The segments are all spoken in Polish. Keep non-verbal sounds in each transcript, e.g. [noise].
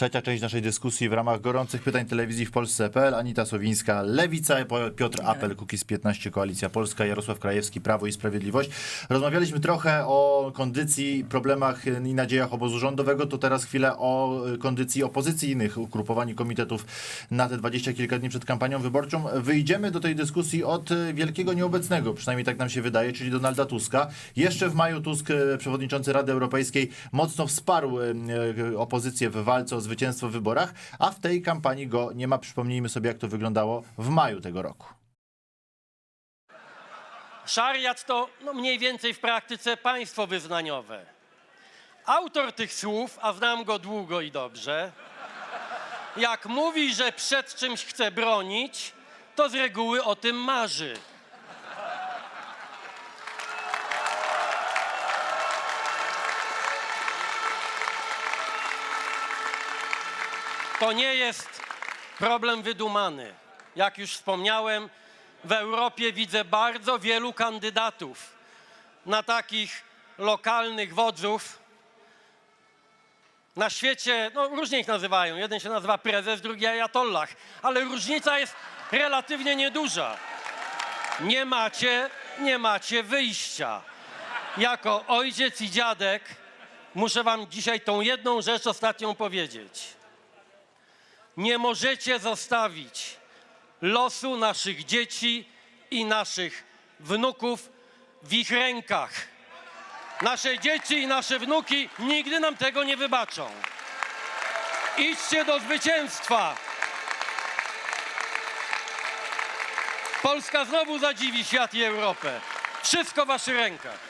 Trzecia część naszej dyskusji w ramach gorących pytań telewizji w Polsce.pl. Anita Sowińska, Lewica, Piotr Apel, Kukiz 15, Koalicja Polska, Jarosław Krajewski, Prawo i Sprawiedliwość. Rozmawialiśmy trochę o kondycji, problemach i nadziejach obozu rządowego, to teraz chwilę o kondycji opozycyjnych, ugrupowaniu komitetów na te dwadzieścia kilka dni przed kampanią wyborczą. Wyjdziemy do tej dyskusji od wielkiego nieobecnego, przynajmniej tak nam się wydaje, czyli Donalda Tuska. Jeszcze w maju Tusk, przewodniczący Rady Europejskiej, mocno wsparł e, e, opozycję w walce o zwycięstwo w wyborach, a w tej kampanii go nie ma. Przypomnijmy sobie, jak to wyglądało w maju tego roku. Szariat to no, mniej więcej w praktyce państwo wyznaniowe. Autor tych słów, a znam go długo i dobrze, jak mówi, że przed czymś chce bronić, to z reguły o tym marzy. To nie jest problem wydumany. Jak już wspomniałem, w Europie widzę bardzo wielu kandydatów na takich lokalnych wodzów. Na świecie, no różnie ich nazywają. Jeden się nazywa prezes, drugi ajatollah, ale różnica jest relatywnie nieduża. Nie macie, nie macie wyjścia. Jako ojciec i dziadek muszę wam dzisiaj tą jedną rzecz ostatnią powiedzieć. Nie możecie zostawić losu naszych dzieci i naszych wnuków w ich rękach. Nasze dzieci i nasze wnuki nigdy nam tego nie wybaczą. Idźcie do zwycięstwa. Polska znowu zadziwi świat i Europę. Wszystko w waszych rękach.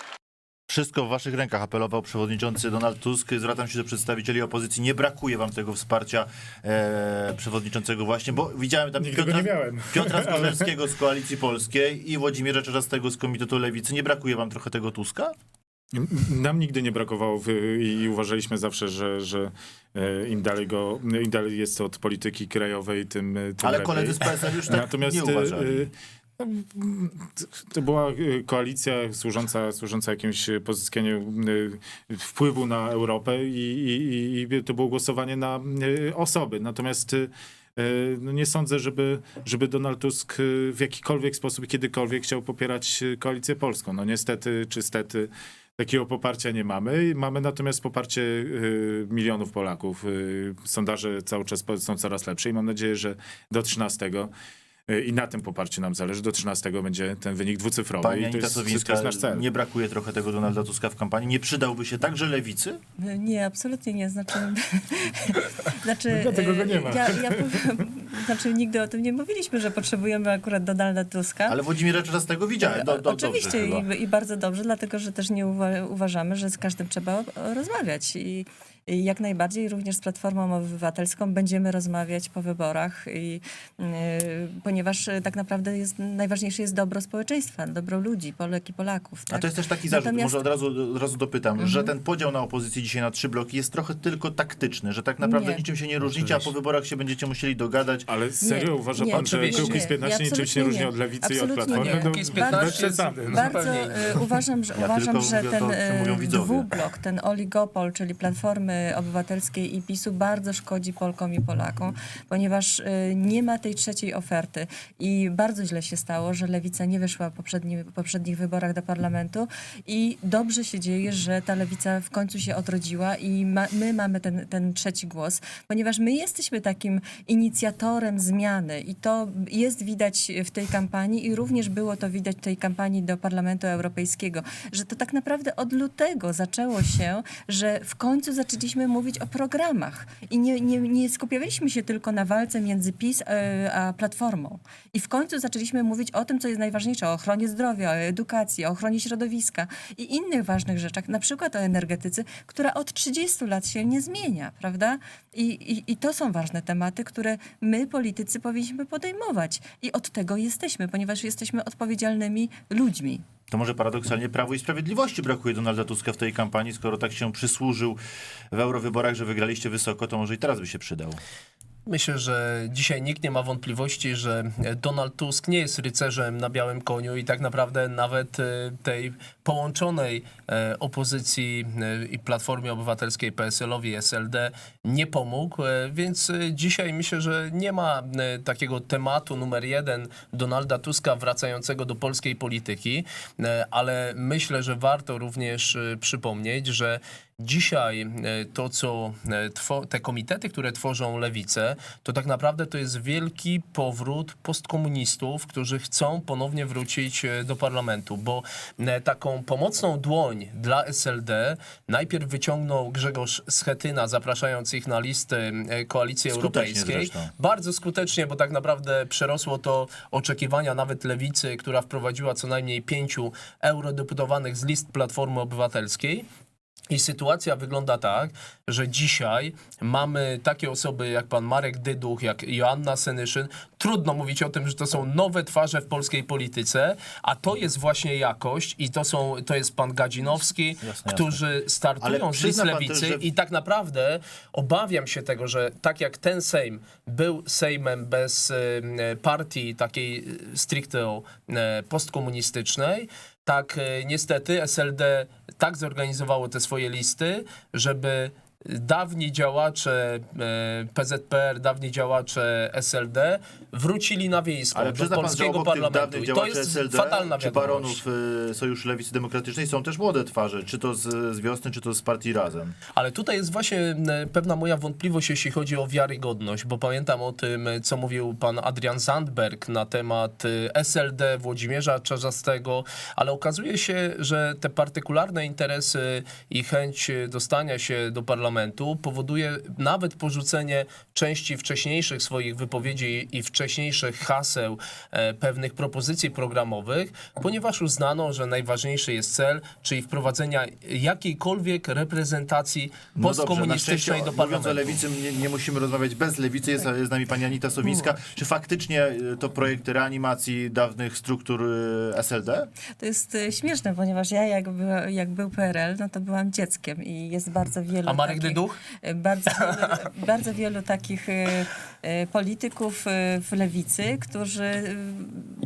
Wszystko w waszych rękach, apelował przewodniczący Donald Tusk. Zwracam się do przedstawicieli opozycji. Nie brakuje wam tego wsparcia e, przewodniczącego właśnie, bo widziałem tam Nigdy. Piotra Zgorzelskiego [laughs] z Koalicji Polskiej i Włodzimierza Czerzastego z Komitetu Lewicy. Nie brakuje wam trochę tego Tuska? Nam nigdy nie brakowało i uważaliśmy zawsze, że, że e, im dalej go, im dalej jest od polityki krajowej, tym, tym Ale lepiej. koledzy z PSL już tak Natomiast nie e, uważali. E, to była e, koalicja służąca, służąca jakimś pozyskianiu e, wpływu na Europę i, i, i to było głosowanie na e, osoby. Natomiast e, no nie sądzę, żeby, żeby Donald Tusk e, w jakikolwiek sposób, kiedykolwiek chciał popierać e, koalicję polską. No niestety czy stety takiego poparcia nie mamy. Mamy natomiast poparcie e, milionów Polaków. E, Sondaże cały czas są coraz lepsze i mam nadzieję, że do 13 e, i na tym poparciu nam zależy. Do 13 będzie ten wynik dwucyfrowy Pani i to jest, to Sowińska, jest nasz cel. nie brakuje trochę tego Donalda Tuska w kampanii? Nie przydałby się także Lewicy? Nie, absolutnie nie. Znaczy, [laughs] znaczy Dlatego go nie e, ma. Ja, ja znaczy nigdy o tym nie mówiliśmy, że potrzebujemy akurat Donalda Tuska. Ale Włodzimierza Czerzastego widziałem. Do, do, Oczywiście i, i bardzo dobrze, dlatego że też nie uwa- uważamy, że z każdym trzeba rozmawiać. I jak najbardziej również z Platformą Obywatelską będziemy rozmawiać po wyborach, i, y, ponieważ y, tak naprawdę jest, najważniejsze jest dobro społeczeństwa, dobro ludzi, Polek i Polaków. A Tak? to jest też taki zarzut, Natomiast- może od razu, od razu dopytam, Mhm. że ten podział na opozycji dzisiaj na trzy bloki jest trochę tylko taktyczny, że tak naprawdę Nie. niczym się nie różnicie, a po wyborach się będziecie musieli dogadać. Ale serio Nie, uważa nie, pan, że Kukiz nie. 15 niczym się nie Absolutnie różni od lewicy i od Absolutnie platformy? nie. No, Kukiz bez 15 przesady. jest- No. Bardzo uważam, że, Ja uważam, że ten widzowie. dwublok, ten oligopol, czyli Platformy Obywatelskiej i PiSu bardzo szkodzi Polkom i Polakom, ponieważ e, nie ma tej trzeciej oferty. I bardzo źle się stało, że Lewica nie wyszła w poprzedni, poprzednich wyborach do parlamentu i dobrze się dzieje, że ta Lewica w końcu się odrodziła i ma, my mamy ten, ten trzeci głos, ponieważ my jesteśmy takim inicjatorem zmiany i to jest widać w tej kampanii i również było to widać w tej kampanii do Parlamentu Europejskiego, że to tak naprawdę od lutego zaczęło się, że w końcu zaczęliśmy mówić o programach i nie, nie, nie skupialiśmy się tylko na walce między PiS e, a Platformą. I w końcu zaczęliśmy mówić o tym, co jest najważniejsze, o ochronie zdrowia, o edukacji, o ochronie środowiska i innych ważnych rzeczach, na przykład o energetyce, która od 30 lat się nie zmienia, prawda? I, i, I to są ważne tematy, które my, politycy, powinniśmy podejmować. I od tego jesteśmy, ponieważ jesteśmy odpowiedzialnymi ludźmi. To może paradoksalnie Prawo i Sprawiedliwości brakuje Donalda Tuska w tej kampanii, skoro tak się przysłużył w eurowyborach, że wygraliście wysoko, to może i teraz by się przydał. Myślę, że dzisiaj nikt nie ma wątpliwości, że Donald Tusk nie jest rycerzem na białym koniu i tak naprawdę nawet e, tej połączonej e, opozycji e, i Platformie Obywatelskiej, PSL-owi, SLD nie pomógł, więc dzisiaj myślę, że nie ma takiego tematu numer jeden Donalda Tuska wracającego do polskiej polityki, ale myślę, że warto również przypomnieć, że Dzisiaj e, to, co e, te komitety, które tworzą lewicę, to tak naprawdę to jest wielki powrót postkomunistów, którzy chcą ponownie wrócić e, do parlamentu, bo taką pomocną dłoń dla SLD najpierw wyciągnął Grzegorz Schetyna, zapraszając ich na listy Koalicji Skutecznie Europejskiej. zresztą. Bardzo skutecznie, bo tak naprawdę przerosło to oczekiwania nawet lewicy, która wprowadziła co najmniej pięciu eurodeputowanych z list Platformy Obywatelskiej. I sytuacja wygląda tak, że dzisiaj mamy takie osoby jak pan Marek Dyduch, jak Joanna Senyszyn. Trudno mówić o tym, że to są nowe twarze w polskiej polityce, a to jest właśnie jakość i to, są, to jest pan Gadzinowski, jasne. którzy startują z list lewicy że- i tak naprawdę obawiam się tego, że tak jak ten Sejm był Sejmem bez partii takiej e, stricte e, postkomunistycznej, tak e, niestety SLD tak zorganizowało te swoje listy, żeby dawni działacze e, PZPR, dawni działacze SLD wrócili na wiejską Ale do pan, polskiego tych parlamentu. I to jest SLD fatalna czy wiadomość. baronów y, Sojuszu Lewicy Demokratycznej są też młode twarze, czy to z, z wiosny, czy to z partii Razem. Ale tutaj jest właśnie e, pewna moja wątpliwość, jeśli chodzi o wiarygodność, bo pamiętam o tym, e, co mówił pan Adrian Zandberg na temat e, SLD Włodzimierza Czarzastego, ale okazuje się, że te partykularne interesy i chęć e, dostania się do parlamentu powoduje nawet porzucenie części wcześniejszych swoich wypowiedzi i wcześniejszych haseł e, pewnych propozycji programowych, ponieważ uznano, że najważniejszy jest cel, czyli wprowadzenia jakiejkolwiek reprezentacji No postkomunistycznej do mówiąc o parlamentu. lewicy, nie, nie musimy rozmawiać bez lewicy, jest, z nami pani Anita Sowińska. Czy faktycznie y, to projekt reanimacji dawnych struktur y, SLD? To jest e, śmieszne, ponieważ ja jak, była, jak był PRL, no to byłam dzieckiem i jest bardzo wielu A Marek Dyduch? e, Bardzo wielu, bardzo wielu takich e, e, polityków w lewicy, którzy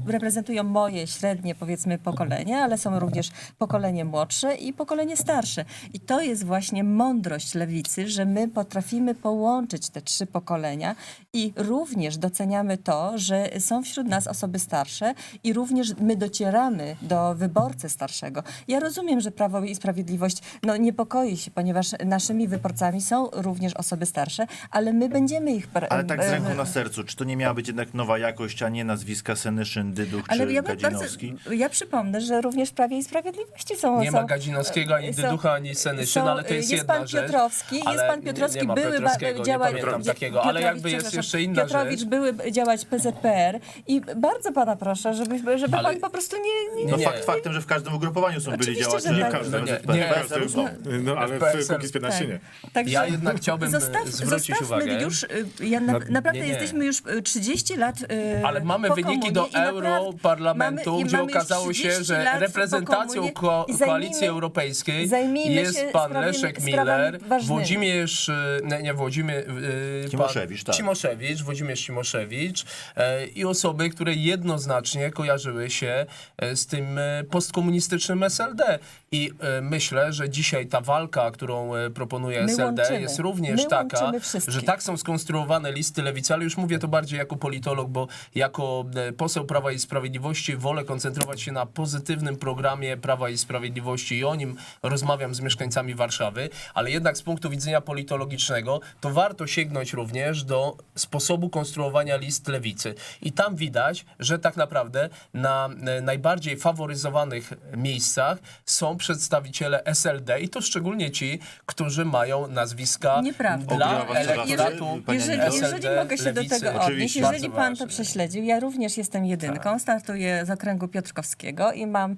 reprezentują moje średnie, powiedzmy, pokolenie, ale są również pokolenie młodsze i pokolenie starsze. I to jest właśnie mądrość lewicy, że my potrafimy połączyć te trzy pokolenia i również doceniamy to, że są wśród nas osoby starsze i również my docieramy do wyborcy starszego. Ja rozumiem, że Prawo i Sprawiedliwość no, niepokoi się, ponieważ naszymi wyborcami są również osoby starsze, ale my będziemy ich... Ale tak z ręką na sercu, czy to nie miała być jednak nowa jakość, a nie nazwiska Senyszyn, Dyduch ale czy ja, bym bardzo, Gadzinowski? ja przypomnę, że również w Prawie i Sprawiedliwości są... Nie są, ma Gadzinowskiego, ani Dyducha, ani Senyszyn, są- ale to jest, jest jedna pan rzecz. Piotrowski, jest pan nie- Piotrowski, nie ma były działa- nie takiego, ale Piotrowicz, jakby jest jeszcze inna Piotrowicz rzecz. były działać PZPR i bardzo pana proszę, żeby, żeby Ale- pan po prostu nie... nie No nie. fakt faktem, że w każdym ugrupowaniu są byli Oczywiście, działacze że Nie tak. każdy, Nie, nie, PSL-u są. No ale w. Kukiz 15 nie. Także Ja jednak chciałbym zostaw, zwrócić zostawmy uwagę. już, y, ja na, naprawdę nie, nie. jesteśmy już y, 30 lat y, Ale mamy wyniki do Europarlamentu, mamy- gdzie mamy okazało się, 30 że lat reprezentacją ko- zajmijmy- koalicji europejskiej jest pan sprawami- Leszek Miller. Włodzimierz, nie, nie Włodzimierz, y, Cimoszewicz, pan, tak. Cimoszewicz, Włodzimierz Cimoszewicz e, i osoby, które jednoznacznie kojarzyły się e, z tym e, postkomunistycznym SLD. I e, myślę, że dzisiaj ta walka, którą e, proponuje SLD łączymy. jest również My taka, że tak są skonstruowane listy lewicy, ale już mówię to bardziej jako politolog, bo jako e, poseł Prawa i Sprawiedliwości wolę koncentrować się na pozytywnym programie Prawa i Sprawiedliwości i o nim rozmawiam z mieszkańcami Warszawy, ale jednak z punktu widzenia politologicznego to warto sięgnąć również do sposobu konstruowania list lewicy. I tam widać, że tak naprawdę na e, najbardziej faworyzowanych miejscach są przedstawiciele SLD i to szczególnie ci, którzy mają nazwiska Nieprawda. dla elektoratu pani Jeżeli? SLD, jeżeli mogę się do lewicy. tego odnieść, Oczywiście. jeżeli Bardzo pan to ważne. prześledził, ja również jestem jedynką, Tak. startuję z okręgu Piotrkowskiego i mam y,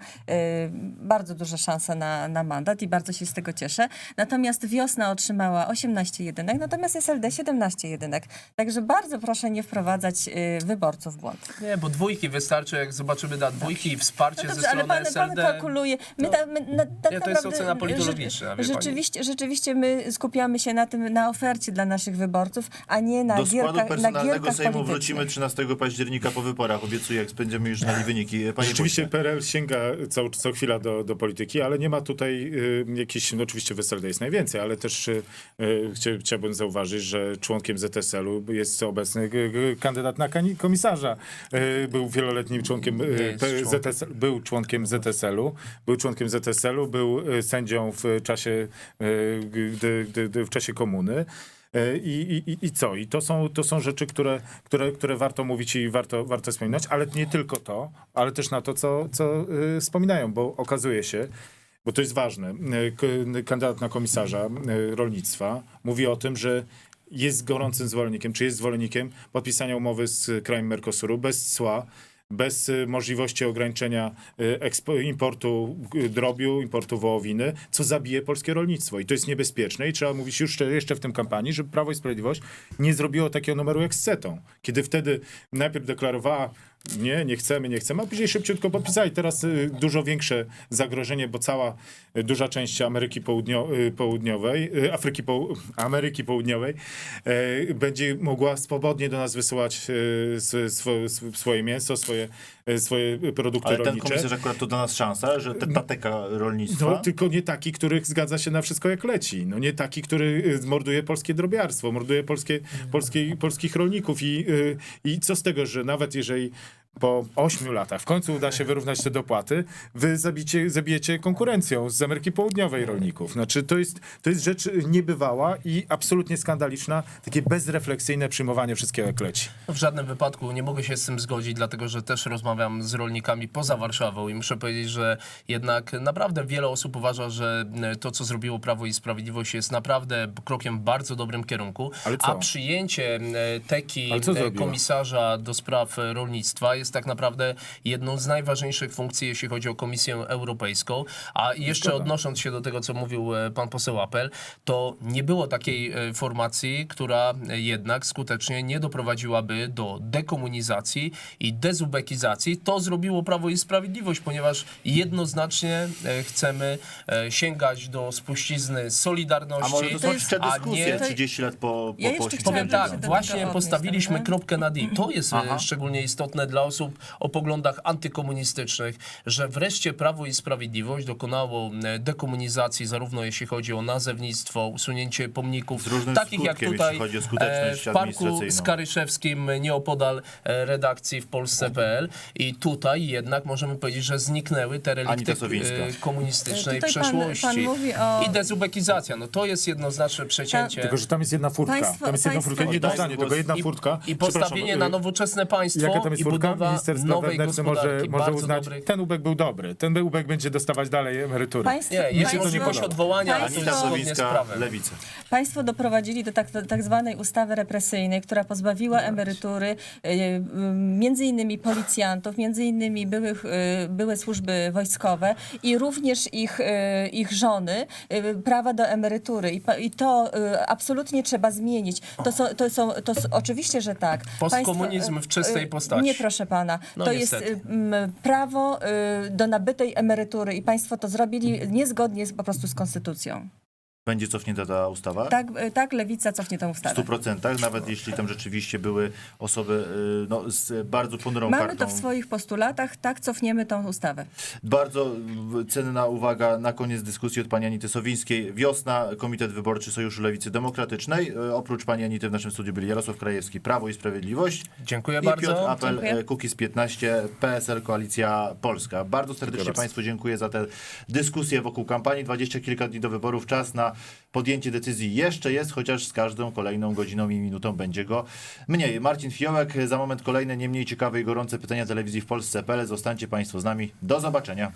bardzo duże szanse na, na mandat i bardzo się z tego cieszę. Natomiast wiosna otrzymała 18 jedynek, natomiast SLD 17 jedynek. Także bardzo proszę nie wprowadzać y, wyborców w błąd. Nie, bo dwójki wystarczy, jak zobaczymy na dwójki i wsparcie No ze dobrze, ale strony pan, pan SLD. kalkuluje. My ta, my, na, tak Nie, to jest naprawdę, ocena politologiczna, wie pani. Rzeczywiście, rzeczywiście my my skupiamy się na tym, na ofercie dla naszych wyborców, a nie na Do składu gierkach, na personalnego gierkach Sejmu politycznych. wrócimy 13 października po wyborach. Obiecuję, jak będziemy już znali [laughs] wyniki. Panie Rzeczywiście pośle. PRL sięga co, co chwila do, do polityki, ale nie ma tutaj y, jakichś, no oczywiście Weselde jest najwięcej, ale też y, y, chcia, chciałbym zauważyć, że członkiem ZSL-u jest obecny g, g, kandydat na komisarza. Y, był wieloletnim członkiem, y, P- członkiem. ZSL, był członkiem ZSL-u, był członkiem ZSL-u, był y, sędzią w czasie, y, gdy, gdy, gdy w czasie komuny. E, I, i, i co? I to są, to są rzeczy, które, które, które warto mówić i warto, warto wspominać, ale nie tylko to, ale też na to, co, co y, wspominają, bo okazuje się, bo to jest ważne, y, k- kandydat na komisarza y, rolnictwa mówi o tym, że jest gorącym zwolennikiem, czy jest zwolennikiem podpisania umowy z krajem Mercosuru bez cła, bez y, możliwości ograniczenia y, importu y, drobiu, importu wołowiny, co zabije polskie rolnictwo. I to jest niebezpieczne i trzeba mówić już jeszcze w tym kampanii, żeby Prawo i Sprawiedliwość nie zrobiło takiego numeru jak z CETą. Kiedy wtedy najpierw deklarowała nie, nie chcemy, nie chcemy, a później szybciutko podpisali. Teraz y, dużo większe zagrożenie, bo cała y, duża część Ameryki Południo, y, Południowej, y, Afryki Poł- Ameryki Południowej y, będzie mogła swobodnie do nas wysyłać y, sw- swo- sw- swoje mięso, swoje, y, swoje produkty Ale ten rolnicze. komisarz akurat to dla nas szansa, że te, ta teka rolnictwa... No, tylko nie taki, który zgadza się na wszystko jak leci. No nie taki, który morduje polskie drobiarstwo, morduje polskie, polskie, polskich rolników. I, I co z tego, że nawet jeżeli po ośmiu latach. W końcu uda się wyrównać te dopłaty, wy zabicie, zabijecie konkurencją z Ameryki Południowej rolników. Znaczy to jest, to jest rzecz niebywała i absolutnie skandaliczna, takie bezrefleksyjne przyjmowanie wszystkiego jak leci. W żadnym wypadku nie mogę się z tym zgodzić, dlatego że też rozmawiam z rolnikami poza Warszawą i muszę powiedzieć, że jednak naprawdę wiele osób uważa, że to, co zrobiło Prawo i Sprawiedliwość jest naprawdę krokiem w bardzo dobrym kierunku, a przyjęcie e, teki e, komisarza do spraw rolnictwa jest tak naprawdę jedną z najważniejszych funkcji, jeśli chodzi o Komisję Europejską. A jeszcze odnosząc się do tego, co mówił e, pan poseł Apel, to nie było takiej e, formacji, która jednak skutecznie nie doprowadziłaby do dekomunizacji i dezubekizacji. To zrobiło Prawo i Sprawiedliwość, ponieważ jednoznacznie e, chcemy sięgać do spuścizny solidarności. A może to są jest- czcze a dyskusje nie- 30 lat po, po, Ja po jeszcze Powiem tak, właśnie postawiliśmy dobrze? kropkę na D. To jest Aha. szczególnie istotne dla osób o poglądach antykomunistycznych, że wreszcie Prawo i Sprawiedliwość dokonało dekomunizacji, zarówno jeśli chodzi o nazewnictwo, usunięcie pomników, takich jak tutaj e, w Parku. Skaryszewskim nieopodal e, redakcji w Polsce.pl i tutaj jednak możemy powiedzieć, że zniknęły te relikty e, komunistycznej Tutaj pan- przeszłości. pan mówi o- I dezubekizacja, no to jest jednoznaczne przecięcie. Tylko, że tam jest jedna furtka. Państwo- tam jest jedna państwo- furtka, nie zdanie, głos. tylko jedna I- furtka. I postawienie Przepraszam, na y, nowoczesne państwo Jaka tam jest i budowa Minister spraw nowej może, gospodarki, może bardzo uznać, dobrych. ten ubek był dobry, ten ubek będzie dostawać dalej emerytury. Państwo, Nie, jeśli to nie możliwość podoba. odwołania, to Państwo- jest Anita zgodnie z Sowińska, prawem. Lewica. Państwo doprowadzili do tak, tak zwanej ustawy represyjnej, która pozbawiła emerytury y, y, między innymi policjantów, między innymi byłych, y, były służby wojskowe i również ich, y, ich żony y, prawa do emerytury. I, pa- i to y, absolutnie trzeba zmienić. To są, to są, to s- oczywiście, że tak. Postkomunizm Państwo, w czystej postaci. Nie, proszę pana. No to jest niestety. y, m, prawo y, do nabytej emerytury i państwo to zrobili niezgodnie z, po prostu z konstytucją. Będzie cofnięta ta ustawa? Tak, y, tak lewica cofnie tę W ustawę. 100%, nawet jeśli tam rzeczywiście były osoby y, no, z bardzo ponurą Mamy kartą. to w swoich postulatach, tak cofniemy tą ustawę. Bardzo w- cenna uwaga na koniec dyskusji od pani Anity Sowińskiej. Wiosna, Komitet Wyborczy Sojuszu Lewicy Demokratycznej. Y, Oprócz pani Anity w naszym studiu byli Jarosław Krajewski, Prawo i Sprawiedliwość. Dziękuję I bardzo. Piotr Apel, Dziękuję. e, Kukiz 15, PSL Koalicja Polska. Bardzo serdecznie bardzo. Państwu dziękuję za tę dyskusję wokół kampanii. Dwadzieścia kilka dni do wyborów. Czas na podjęcie decyzji jeszcze jest, chociaż z każdą kolejną godziną i minutą będzie go mniej. Marcin Fiołek, za moment kolejne nie mniej ciekawe i gorące pytania telewizji w Polsce.pl. Zostańcie Państwo z nami. Do zobaczenia.